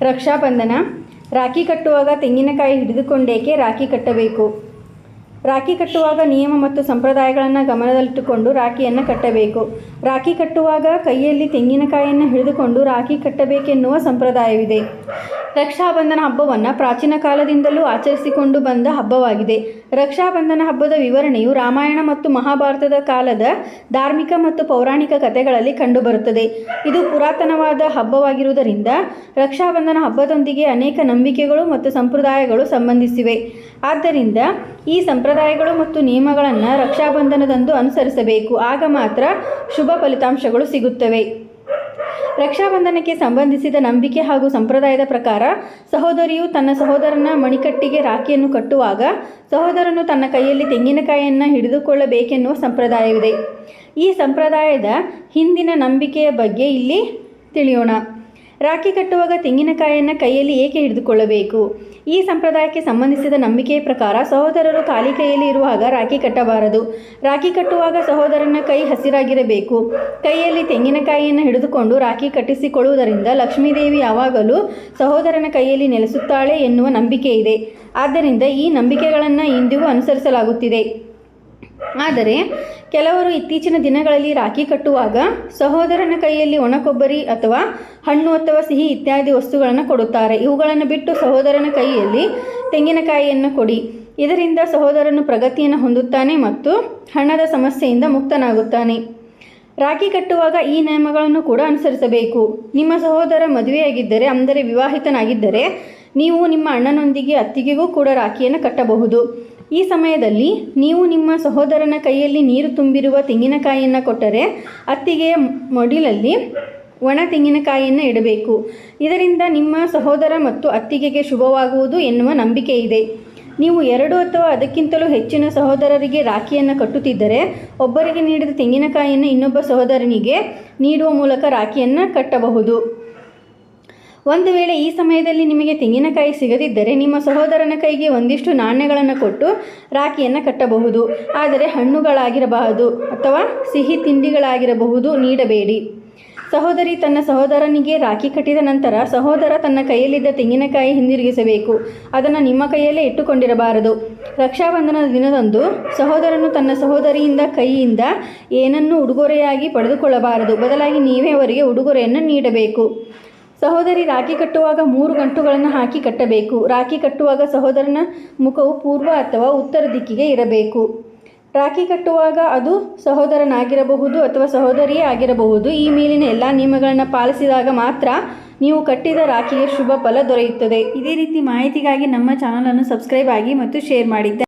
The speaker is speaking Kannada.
ರಕ್ಷಾಬಂಧನ ರಾಖಿ ಕಟ್ಟುವಾಗ ತೆಂಗಿನಕಾಯಿ ಹಿಡಿದುಕೊಂಡೇಕೆ ರಾಖಿ ಕಟ್ಟಬೇಕು? ರಾಖಿ ಕಟ್ಟುವಾಗ ನಿಯಮ ಮತ್ತು ಸಂಪ್ರದಾಯಗಳನ್ನು ಗಮನದಲ್ಲಿಟ್ಟುಕೊಂಡು ರಾಖಿಯನ್ನು ಕಟ್ಟಬೇಕು. ರಾಖಿ ಕಟ್ಟುವಾಗ ಕೈಯಲ್ಲಿ ತೆಂಗಿನಕಾಯಿಯನ್ನು ಹಿಡಿದುಕೊಂಡು ರಾಖಿ ಕಟ್ಟಬೇಕೆನ್ನುವ ಸಂಪ್ರದಾಯವಿದೆ. ರಕ್ಷಾಬಂಧನ ಹಬ್ಬವನ್ನು ಪ್ರಾಚೀನ ಕಾಲದಿಂದಲೂ ಆಚರಿಸಿಕೊಂಡು ಬಂದ ಹಬ್ಬವಾಗಿದೆ. ರಕ್ಷಾಬಂಧನ ಹಬ್ಬದ ವಿವರಣೆಯು ರಾಮಾಯಣ ಮತ್ತು ಮಹಾಭಾರತದ ಕಾಲದ ಧಾರ್ಮಿಕ ಮತ್ತು ಪೌರಾಣಿಕ ಕಥೆಗಳಲ್ಲಿ ಕಂಡುಬರುತ್ತದೆ. ಇದು ಪುರಾತನವಾದ ಹಬ್ಬವಾಗಿರುವುದರಿಂದ ರಕ್ಷಾಬಂಧನ ಹಬ್ಬದೊಂದಿಗೆ ಅನೇಕ ನಂಬಿಕೆಗಳು ಮತ್ತು ಸಂಪ್ರದಾಯಗಳು ಸಂಬಂಧಿಸಿವೆ. ಆದ್ದರಿಂದ ಈ ಸಂಪ್ರದಾಯಗಳು ಮತ್ತು ನಿಯಮಗಳನ್ನು ರಕ್ಷಾಬಂಧನದಂದು ಅನುಸರಿಸಬೇಕು. ಆಗ ಮಾತ್ರ ಶುಭ ಫಲಿತಾಂಶಗಳು ಸಿಗುತ್ತವೆ. ರಕ್ಷಾಬಂಧನಕ್ಕೆ ಸಂಬಂಧಿಸಿದ ನಂಬಿಕೆ ಹಾಗೂ ಸಂಪ್ರದಾಯದ ಪ್ರಕಾರ ಸಹೋದರಿಯು ತನ್ನ ಸಹೋದರನ ಮಣಿಕಟ್ಟಿಗೆ ರಾಖಿಯನ್ನು ಕಟ್ಟುವಾಗ ಸಹೋದರನು ತನ್ನ ಕೈಯಲ್ಲಿ ತೆಂಗಿನಕಾಯಿಯನ್ನು ಹಿಡಿದುಕೊಳ್ಳಬೇಕೆನ್ನುವ ಸಂಪ್ರದಾಯವಿದೆ. ಈ ಸಂಪ್ರದಾಯದ ಹಿಂದಿನ ನಂಬಿಕೆಯ ಬಗ್ಗೆ ಇಲ್ಲಿ ತಿಳಿಯೋಣ. ರಾಖಿ ಕಟ್ಟುವಾಗ ತೆಂಗಿನಕಾಯಿಯನ್ನು ಕೈಯಲ್ಲಿ ಏಕೆ ಹಿಡಿದುಕೊಳ್ಳಬೇಕು? ಈ ಸಂಪ್ರದಾಯಕ್ಕೆ ಸಂಬಂಧಿಸಿದ ನಂಬಿಕೆಯ ಪ್ರಕಾರ ಸಹೋದರರು ಖಾಲಿ ಕೈಯಲ್ಲಿ ಇರುವಾಗ ರಾಖಿ ಕಟ್ಟಬಾರದು. ರಾಖಿ ಕಟ್ಟುವಾಗ ಸಹೋದರನ ಕೈ ಹಸಿರಾಗಿರಬೇಕು. ಕೈಯಲ್ಲಿ ತೆಂಗಿನಕಾಯಿಯನ್ನು ಹಿಡಿದುಕೊಂಡು ರಾಖಿ ಕಟ್ಟಿಸಿಕೊಳ್ಳುವುದರಿಂದ ಲಕ್ಷ್ಮೀದೇವಿ ಯಾವಾಗಲೂ ಸಹೋದರನ ಕೈಯಲ್ಲಿ ನೆಲೆಸುತ್ತಾಳೆ ಎನ್ನುವ ನಂಬಿಕೆ ಇದೆ ಆದ್ದರಿಂದ ಈ ನಂಬಿಕೆಗಳನ್ನು ಇಂದಿಗೂ ಅನುಸರಿಸಲಾಗುತ್ತಿದೆ. ಆದರೆ ಕೆಲವರು ಇತ್ತೀಚಿನ ದಿನಗಳಲ್ಲಿ ರಾಖಿ ಕಟ್ಟುವಾಗ ಸಹೋದರನ ಕೈಯಲ್ಲಿ ಒಣಕೊಬ್ಬರಿ ಅಥವಾ ಹಣ್ಣು ಅಥವಾ ಸಿಹಿ ಇತ್ಯಾದಿ ವಸ್ತುಗಳನ್ನು ಕೊಡುತ್ತಾರೆ. ಇವುಗಳನ್ನು ಬಿಟ್ಟು ಸಹೋದರನ ಕೈಯಲ್ಲಿ ತೆಂಗಿನಕಾಯಿಯನ್ನು ಕೊಡಿ. ಇದರಿಂದ ಸಹೋದರನು ಪ್ರಗತಿಯನ್ನು ಹೊಂದುತ್ತಾನೆ ಮತ್ತು ಹಣದ ಸಮಸ್ಯೆಯಿಂದ ಮುಕ್ತನಾಗುತ್ತಾನೆ. ರಾಖಿ ಕಟ್ಟುವಾಗ ಈ ನಿಯಮಗಳನ್ನು ಕೂಡ ಅನುಸರಿಸಬೇಕು. ನಿಮ್ಮ ಸಹೋದರ ಮದುವೆಯಾಗಿದ್ದರೆ, ಅಂದರೆ ವಿವಾಹಿತನಾಗಿದ್ದರೆ, ನೀವು ನಿಮ್ಮ ಅಣ್ಣನೊಂದಿಗೆ ಅತ್ತಿಗೆಗೂ ಕೂಡ ರಾಖಿಯನ್ನು ಕಟ್ಟಬಹುದು. ಈ ಸಮಯದಲ್ಲಿ ನೀವು ನಿಮ್ಮ ಸಹೋದರನ ಕೈಯಲ್ಲಿ ನೀರು ತುಂಬಿರುವ ತೆಂಗಿನಕಾಯಿಯನ್ನು ಕೊಟ್ಟರೆ ಅತ್ತಿಗೆಯ ಮಡಿಲಲ್ಲಿ ಒಣ ತೆಂಗಿನಕಾಯಿಯನ್ನು ಇಡಬೇಕು. ಇದರಿಂದ ನಿಮ್ಮ ಸಹೋದರ ಮತ್ತು ಅತ್ತಿಗೆಗೆ ಶುಭವಾಗುವುದು ಎನ್ನುವ ನಂಬಿಕೆ ಇದೆ. ನೀವು ಎರಡು ಅಥವಾ ಅದಕ್ಕಿಂತಲೂ ಹೆಚ್ಚಿನ ಸಹೋದರರಿಗೆ ರಾಖಿಯನ್ನು ಕಟ್ಟುತ್ತಿದ್ದರೆ ಒಬ್ಬರಿಗೆ ನೀಡಿದ ತೆಂಗಿನಕಾಯಿಯನ್ನು ಇನ್ನೊಬ್ಬ ಸಹೋದರನಿಗೆ ನೀಡುವ ಮೂಲಕ ರಾಖಿಯನ್ನು ಕಟ್ಟಬಹುದು. ಒಂದು ವೇಳೆ ಈ ಸಮಯದಲ್ಲಿ ನಿಮಗೆ ತೆಂಗಿನಕಾಯಿ ಸಿಗದಿದ್ದರೆ ನಿಮ್ಮ ಸಹೋದರನ ಕೈಗೆ ಒಂದಿಷ್ಟು ನಾಣ್ಯಗಳನ್ನು ಕೊಟ್ಟು ರಾಖಿಯನ್ನು ಕಟ್ಟಬಹುದು. ಆದರೆ ಹಣ್ಣುಗಳಾಗಿರಬಹುದು ಅಥವಾ ಸಿಹಿ ತಿಂಡಿಗಳಾಗಿರಬಹುದು ನೀಡಬೇಡಿ. ಸಹೋದರಿ, ತನ್ನ ಸಹೋದರನಿಗೆ ರಾಖಿ ಕಟ್ಟಿದ ನಂತರ ಸಹೋದರ ತನ್ನ ಕೈಯಲ್ಲಿದ್ದ ತೆಂಗಿನಕಾಯಿ ಹಿಂದಿರುಗಿಸಬೇಕು. ಅದನ್ನು ನಿಮ್ಮ ಕೈಯಲ್ಲೇ ಇಟ್ಟುಕೊಂಡಿರಬಾರದು. ರಕ್ಷಾಬಂಧನದ ದಿನದಂದು ಸಹೋದರನು ತನ್ನ ಸಹೋದರಿಯಿಂದ ಕೈಯಿಂದ ಏನನ್ನೂ ಉಡುಗೊರೆಯಾಗಿ ಪಡೆದುಕೊಳ್ಳಬಾರದು. ಬದಲಾಗಿ ನೀವೇ ಅವರಿಗೆ ಉಡುಗೊರೆಯನ್ನು ನೀಡಬೇಕು. ಸಹೋದರಿ ರಾಖಿ ಕಟ್ಟುವಾಗ ಮೂರು ಗಂಟುಗಳನ್ನು ಹಾಕಿ ಕಟ್ಟಬೇಕು. ರಾಖಿ ಕಟ್ಟುವಾಗ ಸಹೋದರನ ಮುಖವು ಪೂರ್ವ ಅಥವಾ ಉತ್ತರ ದಿಕ್ಕಿಗೆ ಇರಬೇಕು. ರಾಖಿ ಕಟ್ಟುವಾಗ ಅದು ಸಹೋದರನಾಗಿರಬಹುದು ಅಥವಾ ಸಹೋದರಿಯೇ ಆಗಿರಬಹುದು. ಈ ಮೇಲಿನ ಎಲ್ಲ ನಿಯಮಗಳನ್ನು ಪಾಲಿಸಿದಾಗ ಮಾತ್ರ ನೀವು ಕಟ್ಟಿದ ರಾಖಿಗೆ ಶುಭ ಫಲ ದೊರೆಯುತ್ತದೆ. ಇದೇ ರೀತಿ ಮಾಹಿತಿಗಾಗಿ ನಮ್ಮ ಚಾನಲನ್ನು ಸಬ್ಸ್ಕ್ರೈಬ್ ಆಗಿ ಮತ್ತು ಶೇರ್ ಮಾಡಿದ್ದೆ